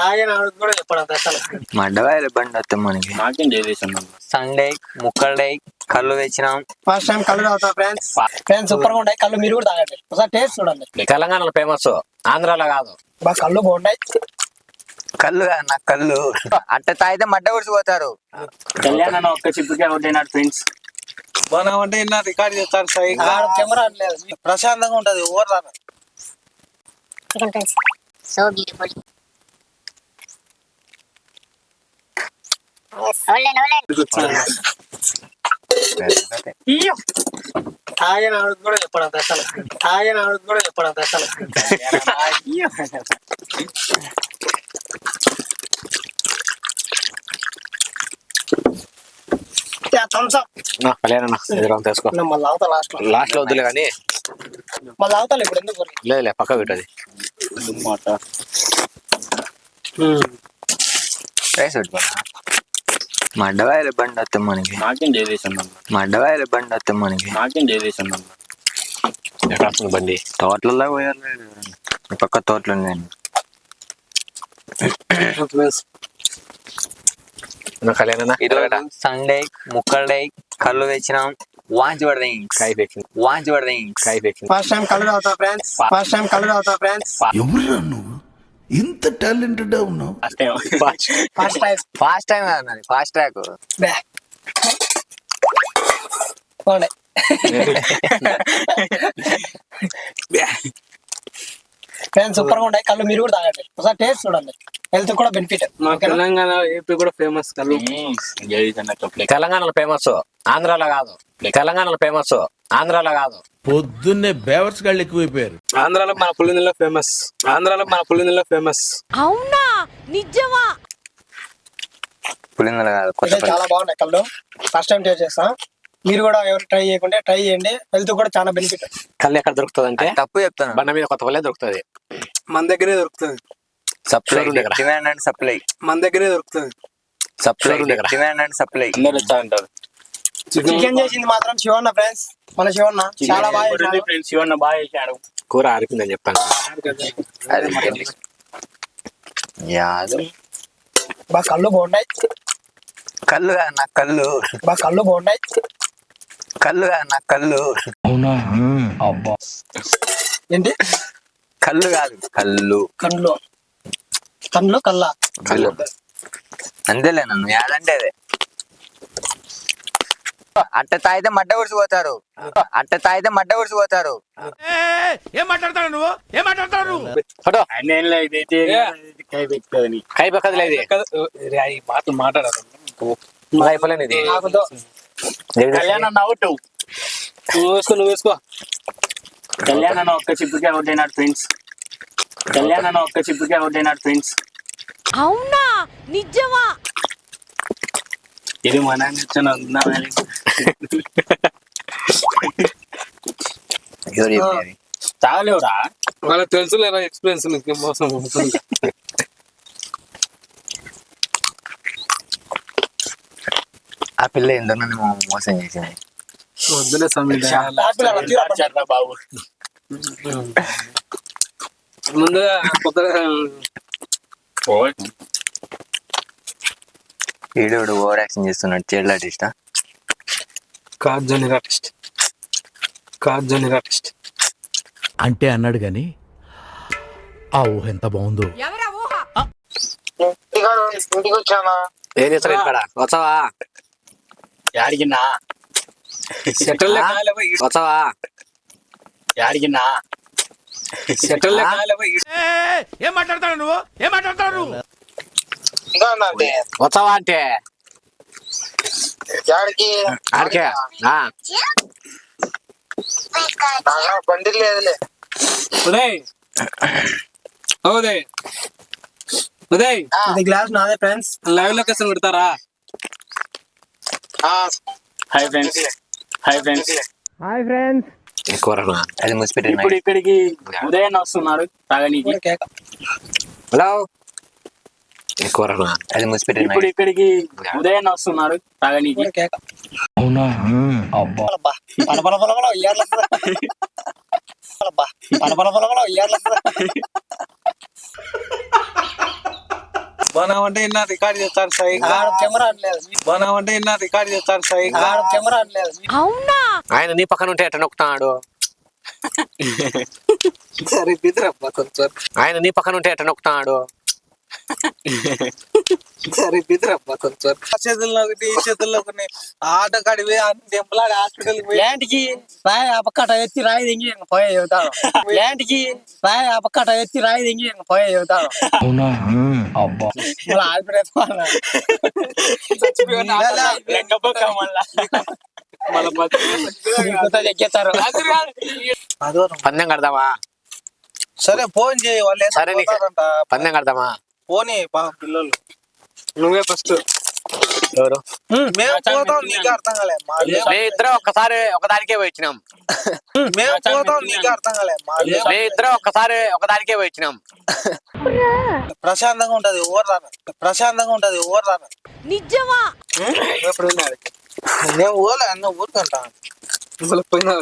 తాగిన ఆవిడకి కూడా చెప్పడం అసలు మడ్డవాయలు బండి వస్తే మనకి. సండే ముక్కలడే కళ్ళు తెచ్చినాం. ఫస్ట్ టైం కళ్ళు తాగుతా ఫ్రెండ్స్? ఫ్రెండ్స్ సూపర్గా ఉంటాయి. కళ్ళు మీరు కూడా తాగండి. ఒకసారి టేస్ట్ చూడండి. తెలంగాణలో ఫేమస్ ఆంధ్రాలో కాదు. కళ్ళు బాగున్నాయి కళ్ళు నాకు కళ్ళు. అట్ట తాగితే మడ్డ కుడిచిపోతారు కళ్యాణ్ ఒక్క చిప్పుకే అవుతాయి ఫ్రెండ్స్ మనం అంటే ఇలా రికార్డ్ చేస్తారు సై ఆడ కెమెరా ప్రశాంతంగా ఉంటది. ఓవర్ రాను chicken prince. తాగిన ఆవిడకి కూడా చెప్పడం అసలు తాగిన ఆవిడకి కూడా చెప్పడం అవుతా లాస్ట్లో వద్దులే కానీ మళ్ళీ అవుతాను ఇప్పుడు ఎందుకు? లేదులే పక్క పెట్టది రైస్ పెట్టుకోనా మడ్డవాయలు బండి వస్తే మనకి. నాకేం మడ్డవాయలు బండి వస్తే మనకి. నాకేం చేసేసాను ఎక్కడ వస్తుంది బండి? తోటలలో పోయారు ఈ పక్క తోటలు ఉన్నాయండి సండే ముక్కలడే కళ్ళు తెచ్చినాం. వాంచి పడదాం కాయ పెట్టింది వాంచి పడదాం కాయ పెట్టింది ఫస్ట్ టైం కళ్ళు తాగుతా ఫ్రెండ్స్ ఫస్ట్ టైం కళ్ళు తాగుతా ఫ్రెండ్స్ ఎవరురా నువ్వు? ఇంత టాలెంటెడ్ ఉన్నావు? ఫస్ట్. టైం ఫాస్ట్ టైం అన్నది ఫాస్ట్ ట్రాక్. సూపర్గా ఉంటాయి కళ్ళు మీరు కూడా తాగండి. ఒకసారి టేస్ట్ చూడండి. హెల్త్ కూడా బెనిఫిట్. మా తెలంగాణ ఏపీ కూడా ఫేమస్ కళ్ళు తెలంగాణలో ఫేమస్. ఆంధ్రాలో కాదు. తెలంగాణలో ఫేమస్. ఆంధ్రాలో కాదు. పొద్దున్నే బేవర్స్ గాళ్ళు ఎక్కువైపోయారు. ఆంధ్రాలో మన పులినెల ఫేమస్. ఆంధ్రాలో మన పులినెల ఫేమస్. అవునా? నిజమా? పులిందల కాదు చాలా బాగున్నాయి కళ్ళు ఫస్ట్ టైం టేస్ట్ చేస్తాం. మీరు కూడా ఎవరు ట్రై చేయకుంటే ట్రై చేయండి. హెల్త్ కూడా చాలా బెనిఫిట్ కళ్ళు ఎక్కడ దొరుకుతుంది అంటే తప్పు చెప్తాను. బండ మీద కొత్త పల్లె దొరుకుతుంది. మన దగ్గరే దొరుకుతుంది. సప్లై. డిమాండ్ అండ్ సప్లై మన దగ్గరే దొరుకుతుంది. సప్లై. డిమాండ్ అండ్ సప్లై అందరు అంటారు చికెన్ చేసింది మాత్రం శివన్న ఫ్రెండ్స్ మన శివన్న. చాలా బాగా. ఫ్రెండ్స్ ఇవన్న బాగా చేశాడు. కూర ఆరిపోయిందని చెప్పాను. అది యాదు బాగా కళ్ళు బాగున్నాయి. కళ్ళు కాదు నాకు కళ్ళు. బాగా కళ్ళు బాగున్నాయి. కళ్ళు కాదు నాకు కళ్ళు. ఏంటి? కళ్ళు కాదు కళ్ళు. కళ్ళు. కళ్ళు. కళ్ళ అంతేలే నన్ను. యాదంటే అదే. అట్ట తాగితే మడ్డ కుడిచిపోతారు అట్ట తాగితే మడ్డ కుడిచిపోతారు ఏం మాట్లాడతాడు నువ్వు? ఏం మాట్లాడతాడు నువ్వు? ఫోటో. కై పక్కది లేదు. ఈ మాటలు మాట్లాడారు. ఇది. నాకు దో- కళ్యాణ్ అవుట్ నువ్వు వేసుకో నువ్వు వేసుకో. కళ్యాణ్ అన్న ఒక్క చిప్పుకే అవుట్ అయినాడు ఫ్రెండ్స్. కళ్యాణ్ అన్న ఒక్క చిప్పుకే అవుట్ అయినాడు ఫ్రెండ్స్. అవునా? నిజమా? ఇది మన చెప్పేది? చాలేవురా వాళ్ళకి తెలుసులేరా ఎక్స్పీరియన్స్ నీకు మోసం అవుతుంది? ఆ పిల్ల ఏందో నన్ను మోసం చేసింది. వద్దులే తీరా బాబు. ముందుగా కొత్తగా వీడు ఓవర్ యాక్షన్ చేస్తున్నాడు. Child artist? కార్ జోనర్ ఆర్టిస్ట్. కార్ జోనర్ ఆర్టిస్ట్. అంటే అన్నాడు గాని ఆ ఊహ ఎంత బాగుందో. ఇంటికి వచ్చానా ఏం చేస్తారు ఇక్కడ? వచ్చావా? యాడికిన్నా? సెటిల్ వచ్చావా? యాడికిన్నా? సెటిల్ ఏం మాట్లాడతాడు నువ్వు? ఏం మాట్లాడతాడు నువ్వు? వచ్చావా అంటే? ఆడికే? ఆ, బండి లేదులే. ఉదయ్. ఉదయ్. ఉదయ్. ఇది గ్లాస్ నాదే ఫ్రెండ్స్. లైవ్ లొకేషన్ పెడతారా? Hi friends hi friends hi friends కూరనా అది ఇప్పుడు ఇక్కడికి ఉదయం వస్తున్నాడు తాగనీకి. హలో? కూరనా అది ముసిపెట్టిన ఇప్పుడు ఇక్కడికి ఉదయం వస్తున్నాడు తాగనీకి. కేక అబ్బా. బోనం అంటే ఇన్న రికార్డ్ చేస్తారు లేదు. బోనం అంటే ఇన్న రికార్డ్ చేస్తారు ఆడ కెమెరా లేదు. అవునా? ఆయన నీ పక్కన ఉంటే ఎట్ట నొక్కుతున్నాడు సరే కొంచెం. ఆయన నీ పక్కన ఉంటే ఎట్ట నొక్కుతున్నాడు సరే బిద్రబ్బా కొంచెం. ఆ చేతుల్లో ఒకటి ఈ చేతుల్లో ఒకటి. ఆట కాడివి అన్ని దెబ్బలాడి హాస్పిటల్కి పోయి. యాంటికి రాయి ఆ పక్కట ఎత్తి రాయి దింగి ఇంక పోయే చెబుతాను యాంటికి రాయి ఆ పక్కట ఎత్తి రాయి దింగి ఇంక పోయే చెబుతాను మళ్ళీ ఆడిపెట్టేసుకోవాలి లెక్కబొక్క మళ్ళా మళ్ళీ. కొత్త ఎక్కేస్తారు. పందెం కడదామా? సరే ఫోన్ చేయి వాళ్ళు సరే. పందెం కడదామా? పోనీ పా పిల్లలు. నువ్వే ఫస్ట్. ఎవరు? మేము పోతాం నీకు అర్థం కాలే. మా ఇద్దరం ఒక్కసారి ఒకదానికే వచ్చినాం మేము పోతాం నీకు అర్థం కాలే. మా ఇద్దరం ఒక్కసారి ఒకదానికే వచ్చినాం ప్రశాంతంగా ఉంటది ఓవర్ రాను ప్రశాంతంగా ఉంటది ఓవర్ రాను నిజమా ఎప్పుడు నేను ఓలే అన్న ఊరుకుంటా పోయినా